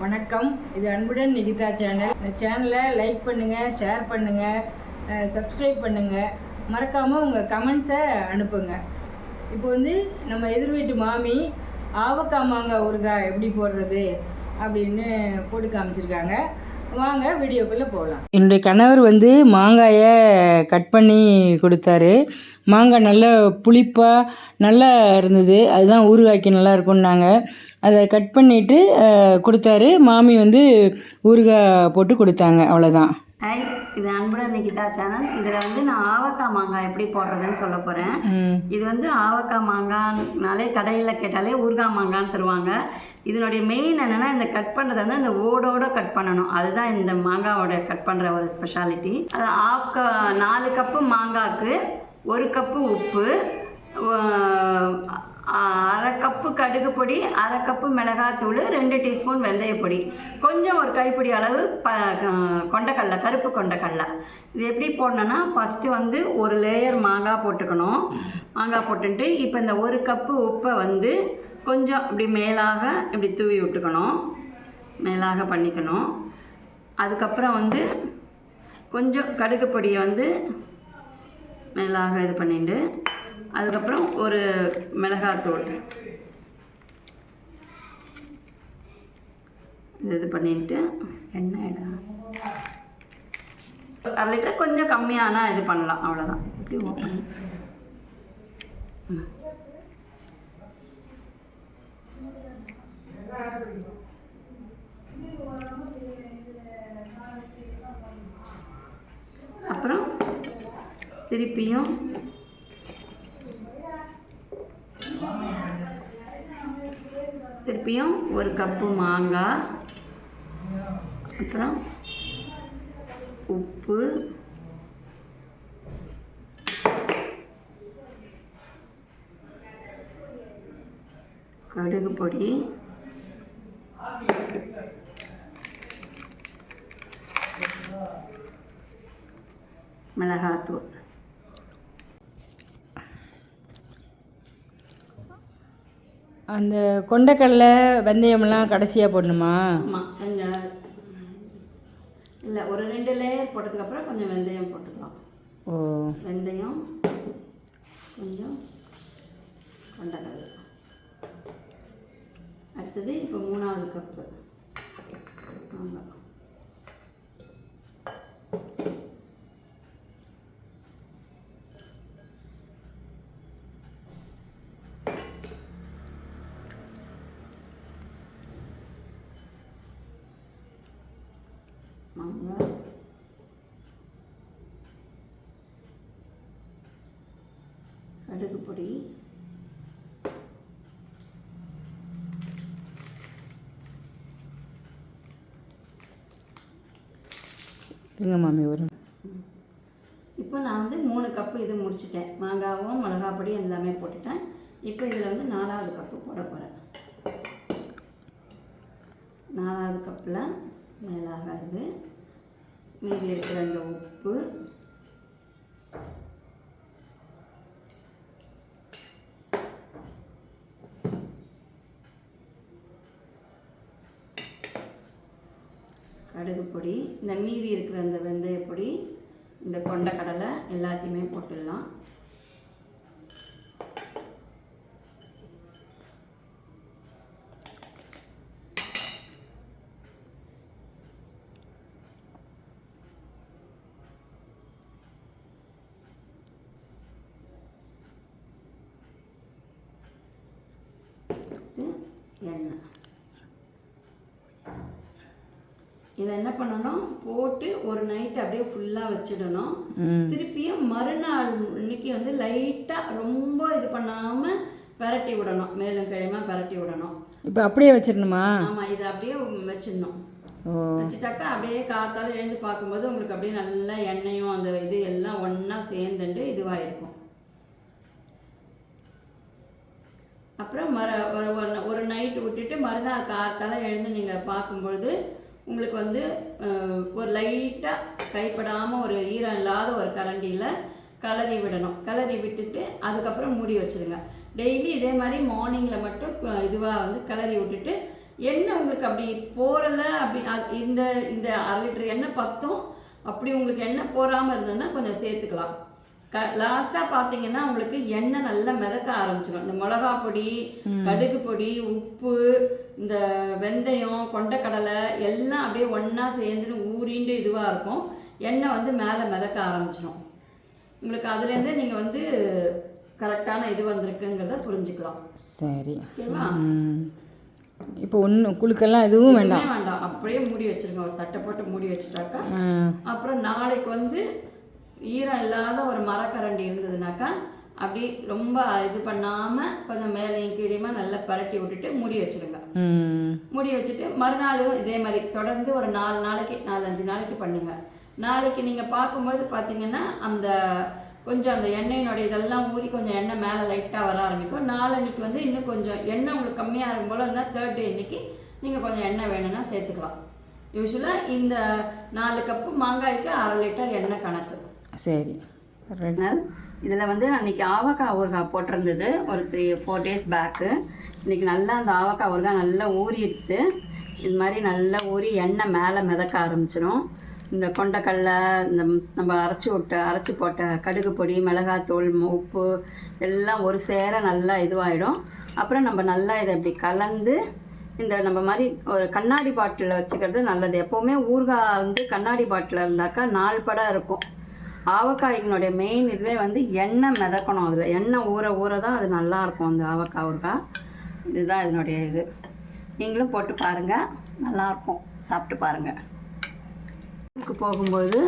வணக்கம். இது அன்புடன் நிகிதா சேனல். இந்த சேனலை லைக் பண்ணுங்கள் ஷேர் பண்ணுங்கள் சப்ஸ்கிரைப் பண்ணுங்கள் மறக்காமல் உங்கள் கமெண்ட்ஸை அனுப்புங்க. இப்போ வந்து நம்ம எதிர் வீட்டு மாமி ஆவக்காய் மாங்காய் ஊறுகாய் எப்படி போடுறது அப்படின்னு போட்டு காமிச்சிருக்காங்க. வாங்க வீடியோக்குள்ளே போகலாம் என்னுடைய கணவர் வந்து மாங்காயை கட் பண்ணி கொடுத்தாரு. மாங்காய் நல்ல புளிப்பாக நல்லா இருந்தது. அதுதான் ஊறுகாய்க்கு நல்லா இருக்கும்னாங்க. அதை கட் பண்ணிவிட்டு கொடுத்தாரு. மாமி வந்து ஊறுகாய் போட்டு கொடுத்தாங்க. அவ்வளோதான் ஹாய் இது அன்புடன் நிகிதா சேனல் இதில் வந்து நான் ஆவக்காய் மாங்காய் எப்படி போடுறதுன்னு சொல்ல போகிறேன் இது வந்து ஆவக்காய் மாங்காய்னாலே கடையில் கேட்டாலே ஊறுகாய் மாங்கான்னு தருவாங்க. இதனுடைய மெயின் என்னென்னா இந்த கட் பண்ணுறது வந்து அந்த ஓடோட கட் பண்ணணும். அதுதான் இந்த மாங்காவோட கட் பண்ணுற ஒரு ஸ்பெஷாலிட்டி அது ஆஃப் க நாலு கப்பு மாங்காய்க்கு ஒரு கப்பு உப்பு அரை கப்பு கடுகு பொடி அரை கப்பு மிளகாத்தூள் ரெண்டு டீஸ்பூன் வெந்தயப்பொடி கொஞ்சம் ஒரு கைப்பிடி அளவு ப க- கொண்டக்கடலை கருப்பு கொண்டக்கடலை. இது எப்படி போடணுன்னா ஃபஸ்ட்டு வந்து ஒரு லேயர் மாங்காய் போட்டுக்கணும். மாங்காய் போட்டுட்டு இப்போ இந்த ஒரு கப்பு உப்பை வந்து கொஞ்சம் இப்படி மேலாக இப்படி தூவி விட்டுக்கணும். மேலாக பண்ணிக்கணும். அதுக்கப்புறம் வந்து கொஞ்சம் கடுகு பொடியை வந்து மேலாக இது பண்ணிட்டு அதுக்கப்புறம் ஒரு மிளகாத்தூள் இது பண்ணிட்டு எண்ணெய் இட அரை லிட்டர் கொஞ்சம் கம்மியானா இது பண்ணலாம் அவ்வளோதான் எப்படி ஓப்பன் அப்புறம் திருப்பியும் திருப்பியும் ஒரு கப்பு மாங்காய். அப்புறம் உப்பு. கடுகு பொடி. மிளகாத்தூள். அந்த கொண்டக்கடலை வெந்தயமெல்லாம் கடைசியாக போடணுமா? ஆமாம் கொஞ்சம் இல்லை ஒரு ரெண்டு லேயர் போட்டதுக்கப்புறம் கொஞ்சம் வெந்தயம் போட்டுக்கலாம். ஓ. வெந்தயம் கொஞ்சம் கொண்டக்கடலை. அடுத்தது இப்போ மூணாவது கப்பு ஆமாம் மாங்காய் கடுகு பொடி இருங்க மாமி வரும் இப்போ நான் வந்து மூணு கப்பு இது முடிச்சிட்டேன். மாங்காவும் மிளகாய் பொடி எல்லாமே போட்டுட்டேன். இப்போ இதில் வந்து நாலாவது கப்பு போட போகிறேன் நாலாவது கப்பில் மேலாக இது. மீதி இருக்கிற இந்த உப்பு. கடுகு பொடி. இந்த மீதி இருக்கிற இந்த வெந்தய பொடி இந்த கொண்டக்கடலை எல்லாத்தையுமே போட்டுடலாம் எண்ணெய் இதை என்ன பண்ணணும்? போட்டு ஒரு நைட் அப்படியே ஃபுல்லாக வச்சிடணும். திருப்பியும் மறுநாள் இன்னைக்கு வந்து லைட்டாக ரொம்ப இது பண்ணாமல் பரட்டி விடணும். மேலும் கிழமை பரட்டி விடணும். இப்போ அப்படியே வச்சிடணுமா? ஆமாம் இதை அப்படியே வச்சிடணும். வச்சுட்டாக்கா அப்படியே காத்தால எழுந்து பார்க்கும்போது உங்களுக்கு அப்படியே நல்லா எண்ணெயும் அந்த இது எல்லாம் ஒன்றா சேர்ந்துட்டு இதுவாக இருக்கும் அப்புறம் மர ஒரு ஒரு- ஒரு நைட் விட்டுட்டு மறுநாள் காத்தால எழுந்து நீங்கள் பார்க்கும்பொழுது உங்களுக்கு வந்து ஒரு லைட்டாக கைப்படாமல் ஒரு ஈரம் இல்லாத ஒரு கரண்டியில் கலரி விடணும். கலரி விட்டுட்டு அதுக்கப்புறம் மூடி வச்சிருங்க. டெய்லி இதே மாதிரி மார்னிங்கில் மட்டும் இதுவாக வந்து கிளறி விட்டுட்டு எண்ணெய் உங்களுக்கு அப்படி போறல அப்படி அது- இந்த இந்த அரை லிட்டர் எண்ணெய் பத்தும். அப்படி உங்களுக்கு எண்ணெய் போறாமல் இருந்ததுன்னா கொஞ்சம் சேர்த்துக்கலாம். க லாஸ்ட்டாக பார்த்தீங்கன்னா உங்களுக்கு எண்ணெய் நல்லா மிதக்க ஆரம்பிச்சிடும். இந்த மிளகா பொடி கடுகு பொடி உப்பு இந்த வெந்தயம் கொண்டைக்கடலை எல்லாம் அப்படியே ஒன்றா சேர்ந்துன்னு ஊறிண்டு இதுவாக இருக்கும். எண்ணெய் வந்து மேலே மிதக்க ஆரம்பிச்சிடும் உங்களுக்கு அதுலேருந்தே நீங்கள் வந்து கரெக்டான இது வந்திருக்குங்கிறத புரிஞ்சுக்கலாம். சரி. ஓகேவா. இப்போ ஒன்றும் குழுக்கெல்லாம் எதுவும் வேண்டாம். வேண்டாம். அப்படியே மூடி வச்சிருங்க. ஒரு தட்டை போட்டு மூடி வச்சுட்டாக்கா. அப்புறம் நாளைக்கு வந்து ஈரம் இல்லாத ஒரு மரக்கரண்டி இருந்ததுனாக்கா அப்படி ரொம்ப இது பண்ணாமல் கொஞ்சம் மேலேயும் கீழேயுமா நல்லா பரட்டி விட்டுட்டு மூடி வச்சிருங்க. மூடி வச்சுட்டு மறுநாளும் இதே மாதிரி தொடர்ந்து ஒரு நாலு நாளைக்கு நாலு அஞ்சு நாளைக்கு பண்ணுங்க. நாளைக்கு நீங்கள் பார்க்கும்பொழுது பார்த்தீங்கன்னா அந்த கொஞ்சம் அந்த எண்ணெயினுடைய இதெல்லாம் ஊறி கொஞ்சம் எண்ணெய் மேலே லைட்டாக வர ஆரம்பிக்கும். நாளன்னைக்கு வந்து இன்னும் கொஞ்சம் எண்ணெய் உங்களுக்கு கம்மியாக இருக்கும் போல் இருந்தால் தேர்ட் டே அன்னைக்கு நீங்கள் கொஞ்சம் எண்ணெய் வேணும்னா சேர்த்துக்கலாம். யூஸ்வலாக இந்த நாலு கப்பு மாங்காய்க்கு அரை லிட்டர் எண்ணெய் கணக்கு. சரி. ரெண்டு அதனால் இதில் வந்து அன்றைக்கி ஆவக்காய் ஊறுகாய் போட்டிருந்தது. ஒரு த்ரீ ஃபோர் டேஸ் பேக்கு இன்றைக்கி நல்லா அந்த ஆவக்காய் ஊறுகாய் நல்லா ஊறி எடுத்து இது மாதிரி நல்லா ஊறி எண்ணெய் மேலே மிதக்க ஆரம்பிச்சிடும் இந்த கொண்டைக்கடல இந்த நம்ம அரைச்சி விட்ட அரைச்சி போட்ட கடுகு பொடி மிளகாத்தூள் உப்பு எல்லாம் ஒரு சேர நல்லா இதுவாகிடும் அப்புறம் நம்ம நல்லா இதை இப்படி கலந்து இந்த நம்ம மாதிரி ஒரு கண்ணாடி பாட்டிலில் வச்சுக்கிறது நல்லது. எப்போவுமே ஊறுகாய் வந்து கண்ணாடி பாட்டிலில் இருந்தாக்கா நாள் படம் இருக்கும். ஆவக்காய்களுடைய மெயின் இதுவே வந்து எண்ணெய் மிதக்கணும் அதில். எண்ணெய் ஊற ஊற தான் அது நல்லா இருக்கும் அந்த ஆவக்காய் ஊறுகாய். இதுதான் இதனுடைய இது. நீங்களும் போட்டு பாருங்கள் நல்லாயிருக்கும் சாப்பிட்டு பாருங்கள் ஊருக்கு போகும்போது